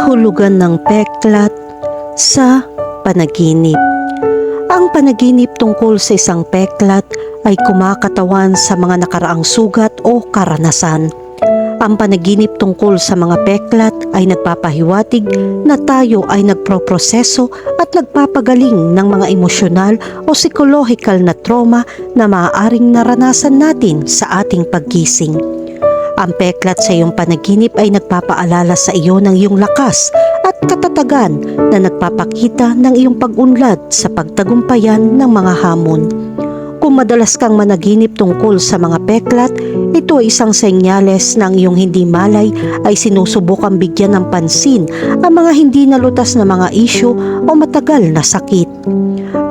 kahulugan ng peklat sa panaginip. Ang panaginip tungkol sa isang peklat ay kumakatawan sa mga nakaraang sugat o karanasan. Ang panaginip tungkol sa mga peklat ay nagpapahiwatig na tayo ay nagproproseso at nagpapagaling ng mga emosyonal o psychological na trauma na maaaring naranasan natin sa ating paggising. Ang peklat sa iyong panaginip ay nagpapaalala sa iyo ng iyong lakas at katatagan na nagpapakita ng iyong pag-unlad sa pagtagumpayan ng mga hamon. Kung madalas kang managinip tungkol sa mga peklat, ito ay isang senyales na iyong hindi malay ay sinusubukang bigyan ng pansin ang mga hindi nalutas na mga isyu o matagal na sakit.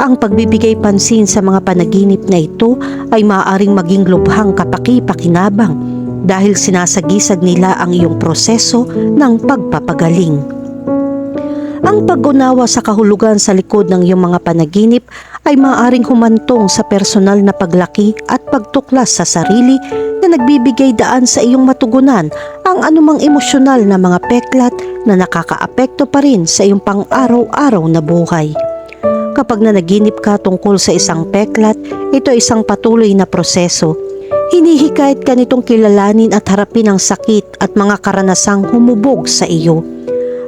Ang pagbibigay pansin sa mga panaginip na ito ay maaaring maging lubhang kapaki-pakinabang dahil sinasagisag nila ang iyong proseso ng pagpapagaling. Ang pag-unawa sa kahulugan sa likod ng iyong mga panaginip ay maaaring humantong sa personal na paglaki at pagtuklas sa sarili na nagbibigay daan sa iyong matugunan ang anumang emosyonal na mga peklat na nakakaapekto pa rin sa iyong pang-araw-araw na buhay. Kapag nanaginip ka tungkol sa isang peklat, ito ay isang patuloy na proseso. Hinihikayat ka nitong kilalanin at harapin ang sakit at mga karanasang humubog sa iyo.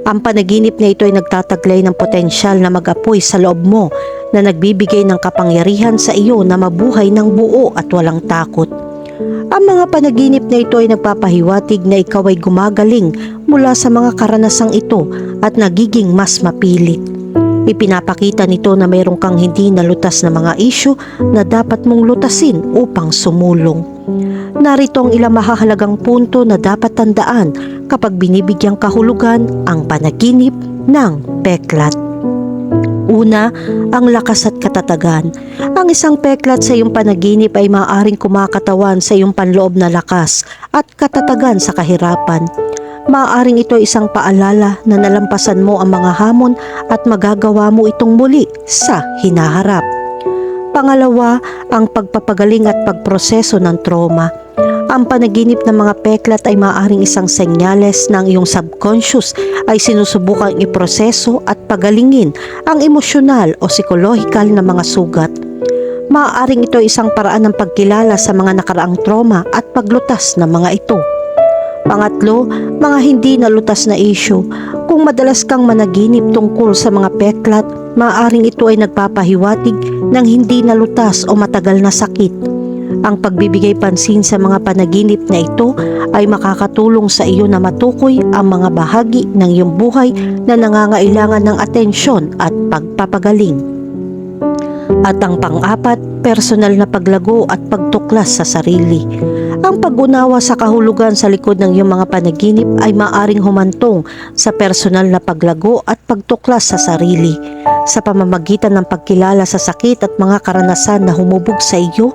Ang panaginip na ito ay nagtataglay ng potensyal na mag-apoy sa loob mo na nagbibigay ng kapangyarihan sa iyo na mabuhay ng buo at walang takot. Ang mga panaginip na ito ay nagpapahiwatig na ikaw ay gumagaling mula sa mga karanasang ito at nagiging mas mapilit. Ipinapakita nito na mayroon kang hindi nalutas na mga isyu na dapat mong lutasin upang sumulong. Narito ang ilang mahahalagang punto na dapat tandaan kapag binibigyang kahulugan ang panaginip ng peklat. Una, ang lakas at katatagan. Ang isang peklat sa iyong panaginip ay maaaring kumakatawan sa iyong panloob na lakas at katatagan sa kahirapan. Maaaring ito ay isang paalala na nalampasan mo ang mga hamon at magagawa mo itong muli sa hinaharap. Pangalawa, ang pagpapagaling at pagproseso ng trauma. Ang panaginip ng mga peklat ay maaaring isang senyales ng iyong subconscious ay sinusubukang iproseso at pagalingin ang emosyonal o psikolohikal na mga sugat. Maaaring ito ay isang paraan ng pagkilala sa mga nakaraang trauma at paglutas ng mga ito. Pangatlo, mga hindi nalutas na issue. Kung madalas kang managinip tungkol sa mga peklat, maaaring ito ay nagpapahiwatig ng hindi nalutas o matagal na sakit. Ang pagbibigay pansin sa mga panaginip na ito ay makakatulong sa iyo na matukoy ang mga bahagi ng iyong buhay na nangangailangan ng atensyon at pagpapagaling. At ang pang-apat, personal na paglago at pagtuklas sa sarili. Ang pag-unawa sa kahulugan sa likod ng iyong mga panaginip ay maaring humantong sa personal na paglago at pagtuklas sa sarili. Sa pamamagitan ng pagkilala sa sakit at mga karanasan na humubog sa iyo,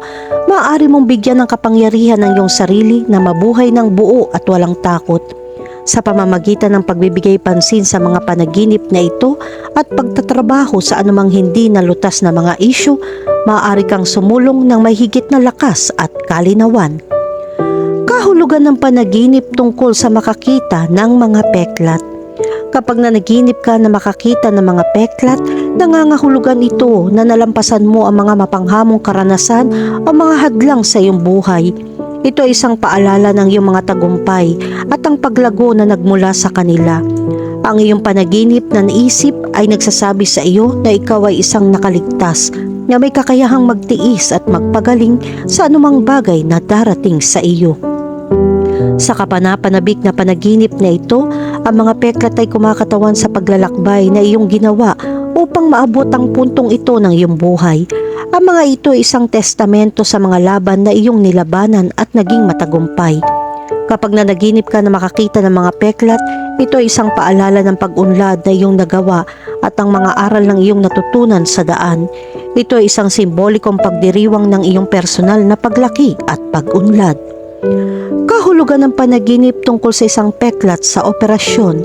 maaari mong bigyan ng kapangyarihan ng iyong sarili na mabuhay ng buo at walang takot sa pamamagitan ng pagbibigay pansin sa mga panaginip na ito at pagtatrabaho sa anumang hindi nalutas na mga isyu, maaari kang sumulong ng may higit na lakas at kalinawan. Kahulugan ng panaginip tungkol sa makakita ng mga peklat. Kapag nanaginip ka na makakita ng mga peklat, nangangahulugan ito na nalampasan mo ang mga mapanghamong karanasan o mga hadlang sa iyong buhay. Ito ay isang paalala ng iyong mga tagumpay at ang paglago na nagmula sa kanila. Ang iyong panaginip na naisip ay nagsasabi sa iyo na ikaw ay isang nakaligtas na may kakayahang magtiis at magpagaling sa anumang bagay na darating sa iyo. Sa kapanapanabik na panaginip na ito, ang mga peklat ay kumakatawan sa paglalakbay na iyong ginawa upang maabot ang puntong ito ng iyong buhay. Ang mga ito ay isang testamento sa mga laban na iyong nilabanan at naging matagumpay. Kapag nanaginip ka na makakita ng mga peklat, ito ay isang paalala ng pag-unlad na iyong nagawa at ang mga aral ng iyong natutunan sa daan. Ito ay isang simbolikong pagdiriwang ng iyong personal na paglaki at pag-unlad. Kahulugan ng panaginip tungkol sa isang peklat sa operasyon.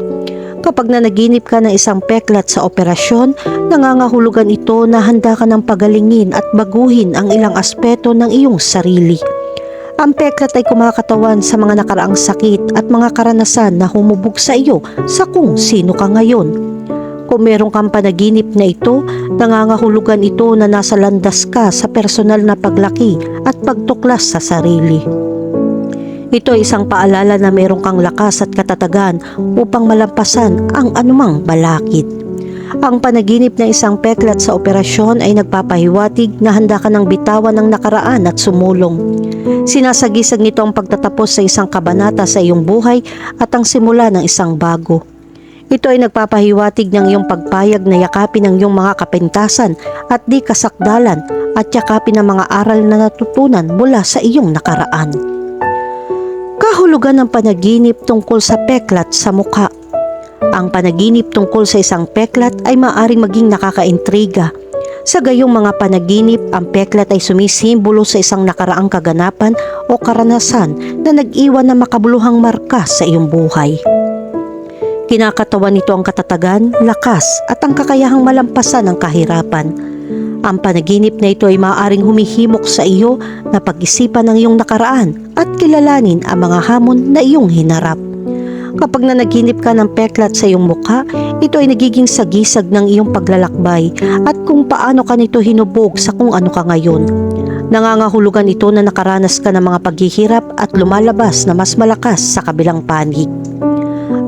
Kapag nanaginip ka ng isang peklat sa operasyon, nangangahulugan ito na handa ka ng pagalingin at baguhin ang ilang aspeto ng iyong sarili. Ang peklat ay kumakatawan sa mga nakaraang sakit at mga karanasan na humubog sa iyo sa kung sino ka ngayon. Kung meron kang panaginip na ito, nangangahulugan ito na nasa landas ka sa personal na paglaki at pagtuklas sa sarili. Ito ay isang paalala na meron kang lakas at katatagan upang malampasan ang anumang balakid. Ang panaginip ng isang peklat sa operasyon ay nagpapahiwatig na handa ka ng bitawan ng nakaraan at sumulong. Sinasagisag nito ang pagtatapos sa isang kabanata sa iyong buhay at ang simula ng isang bago. Ito ay nagpapahiwatig ng iyong pagpayag na yakapin ang iyong mga kapintasan at di kasakdalan at yakapin ang mga aral na natutunan mula sa iyong nakaraan. Kahulugan ng panaginip tungkol sa peklat sa mukha. Ang panaginip tungkol sa isang peklat ay maaring maging nakakaintriga. Sa gayong mga panaginip, ang peklat ay sumisimbolo sa isang nakaraang kaganapan o karanasan na nag-iwan ng makabuluhang marka sa iyong buhay. Kinakatawan nito ang katatagan, lakas at ang kakayahang malampasan ng kahirapan. Ang panaginip na ito ay maaaring humihimok sa iyo na pag-isipan ng iyong nakaraan at kilalanin ang mga hamon na iyong hinarap. Kapag nanaginip ka ng peklat sa iyong mukha, ito ay nagiging sagisag ng iyong paglalakbay at kung paano ka nito hinubog sa kung ano ka ngayon. Nangangahulugan ito na nakaranas ka ng mga paghihirap at lumalabas na mas malakas sa kabilang panig.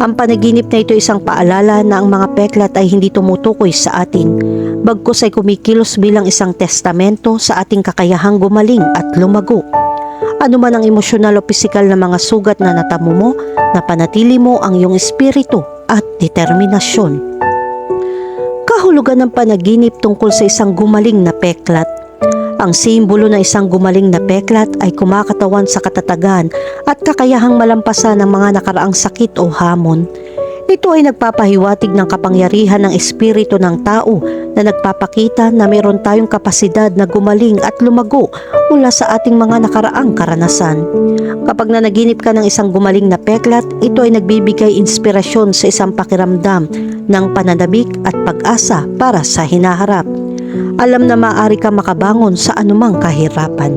Ang panaginip na ito isang paalala na ang mga peklat ay hindi tumutukoy sa atin, bagkus ay kumikilos bilang isang testamento sa ating kakayahang gumaling at lumago. Ano man ang emosyonal o pisikal na mga sugat na natamo mo, napanatili mo ang iyong espiritu at determinasyon. Kahulugan ng panaginip tungkol sa isang gumaling na peklat. Ang simbolo ng isang gumaling na peklat ay kumakatawan sa katatagan at kakayahang malampasan ng mga nakaraang sakit o hamon. Ito ay nagpapahiwatig ng kapangyarihan ng espiritu ng tao na nagpapakita na mayroon tayong kapasidad na gumaling at lumago mula sa ating mga nakaraang karanasan. Kapag nanaginip ka ng isang gumaling na peklat, ito ay nagbibigay inspirasyon sa isang pakiramdam ng pananabik at pag-asa para sa hinaharap. Alam na maaari ka makabangon sa anumang kahirapan.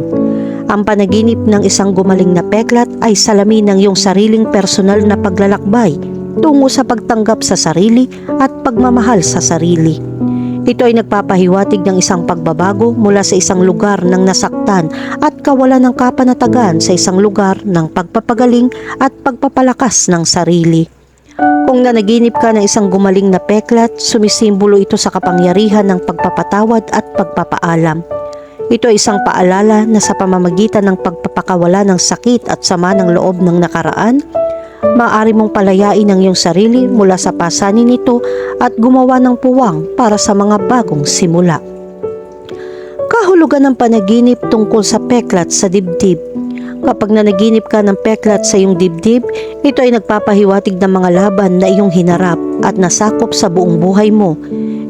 Ang panaginip ng isang gumaling na peklat ay salamin ng iyong sariling personal na paglalakbay tungo sa pagtanggap sa sarili at pagmamahal sa sarili. Ito ay nagpapahiwatig ng isang pagbabago mula sa isang lugar ng nasaktan at kawalan ng kapanatagan sa isang lugar ng pagpapagaling at pagpapalakas ng sarili. Kung nanaginip ka ng isang gumaling na peklat, sumisimbolo ito sa kapangyarihan ng pagpapatawad at pagpapaalam. Ito ay isang paalala na sa pamamagitan ng pagpapakawala ng sakit at sama ng loob ng nakaraan, maaari mong palayain ang iyong sarili mula sa pasanin nito at gumawa ng puwang para sa mga bagong simula. Kahulugan ng panaginip tungkol sa peklat sa dibdib. Kapag nanaginip ka ng peklat sa iyong dibdib, ito ay nagpapahiwatig ng mga laban na iyong hinarap at nasakop sa buong buhay mo.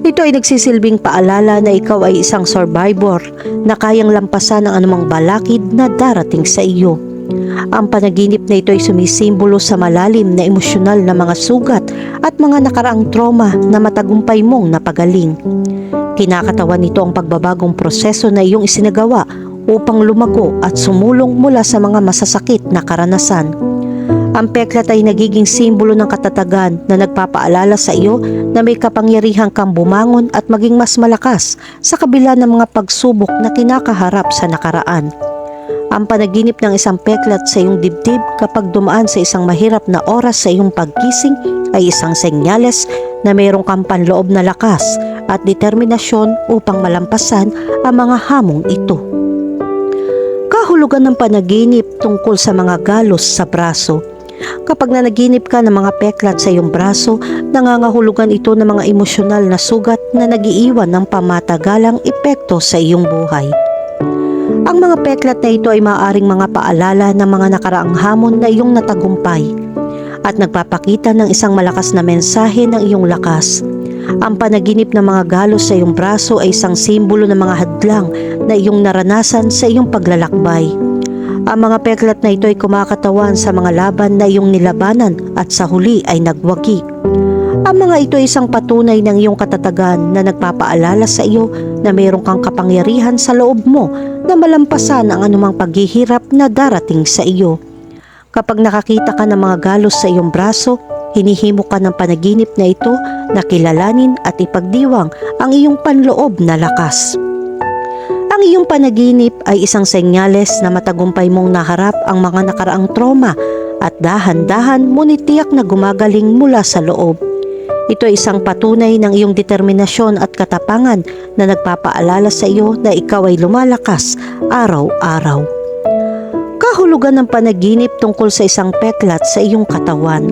Ito ay nagsisilbing paalala na ikaw ay isang survivor na kayang lampasan ang anumang balakid na darating sa iyo. Ang panaginip na ito ay sumisimbolo sa malalim na emosyonal na mga sugat at mga nakaraang trauma na matagumpay mong napagaling. Kinakatawan nito ang pagbabagong proseso na iyong isinagawa upang lumago at sumulong mula sa mga masasakit na karanasan. Ang peklat ay nagiging simbolo ng katatagan na nagpapaalala sa iyo na may kapangyarihang kang bumangon at maging mas malakas sa kabila ng mga pagsubok na kinakaharap sa nakaraan. Ang panaginip ng isang peklat sa iyong dibdib kapag dumaan sa isang mahirap na oras sa iyong pagkising ay isang senyales na mayroong kang panloob na lakas at determinasyon upang malampasan ang mga hamong ito. Kahulugan ng panaginip tungkol sa mga galos sa braso. Kapag nanaginip ka ng mga peklat sa iyong braso, nangangahulugan ito ng mga emosyonal na sugat na nagiiwan ng pamatagalang epekto sa iyong buhay. Ang mga peklat na ito ay maaaring mga paalala ng mga nakaraang hamon na iyong natagumpay at nagpapakita ng isang malakas na mensahe ng iyong lakas. Ang panaginip ng mga galos sa iyong braso ay isang simbolo ng mga hadlang na iyong naranasan sa iyong paglalakbay. Ang mga peklat na ito ay kumakatawan sa mga laban na iyong nilabanan at sa huli ay nagwagi. Ang mga ito ay isang patunay ng iyong katatagan na nagpapaalala sa iyo na mayroon kang kapangyarihan sa loob mo na malampasan ang anumang paghihirap na darating sa iyo. Kapag nakakita ka ng mga galos sa iyong braso, hinihimo ka ng panaginip na ito na kilalanin at ipagdiwang ang iyong panloob na lakas. Ang iyong panaginip ay isang senyales na matagumpay mong naharap ang mga nakaraang trauma at dahan-dahan ngunit na gumagaling mula sa loob. Ito ay isang patunay ng iyong determinasyon at katapangan na nagpapaalala sa iyo na ikaw ay lumalakas araw-araw. Kahulugan ng panaginip tungkol sa isang peklat sa iyong katawan.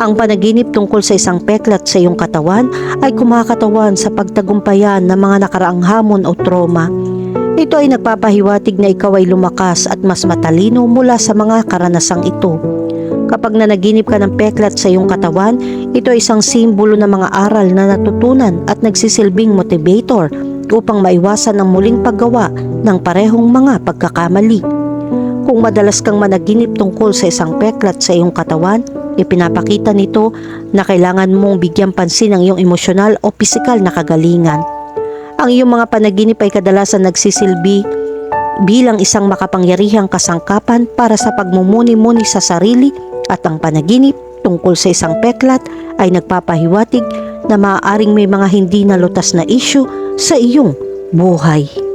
Ang panaginip tungkol sa isang peklat sa iyong katawan ay kumakatawan sa pagtagumpayan ng mga nakaraang hamon o trauma. Ito ay nagpapahiwatig na ikaw ay lumakas at mas matalino mula sa mga karanasang ito. Kapag nanaginip ka ng peklat sa iyong katawan, ito ay isang simbolo ng mga aral na natutunan at nagsisilbing motivator upang maiwasan ang muling paggawa ng parehong mga pagkakamali. Kung madalas kang managinip tungkol sa isang peklat sa iyong katawan, ipinapakita nito na kailangan mong bigyang pansin ang iyong emosyonal o pisikal na kagalingan. Ang iyong mga panaginip ay kadalasan nagsisilbi bilang isang makapangyarihang kasangkapan para sa pagmumuni-muni sa sarili at ang panaginip tungkol sa isang peklat ay nagpapahiwatig na maaaring may mga hindi nalutas na isyu sa iyong buhay.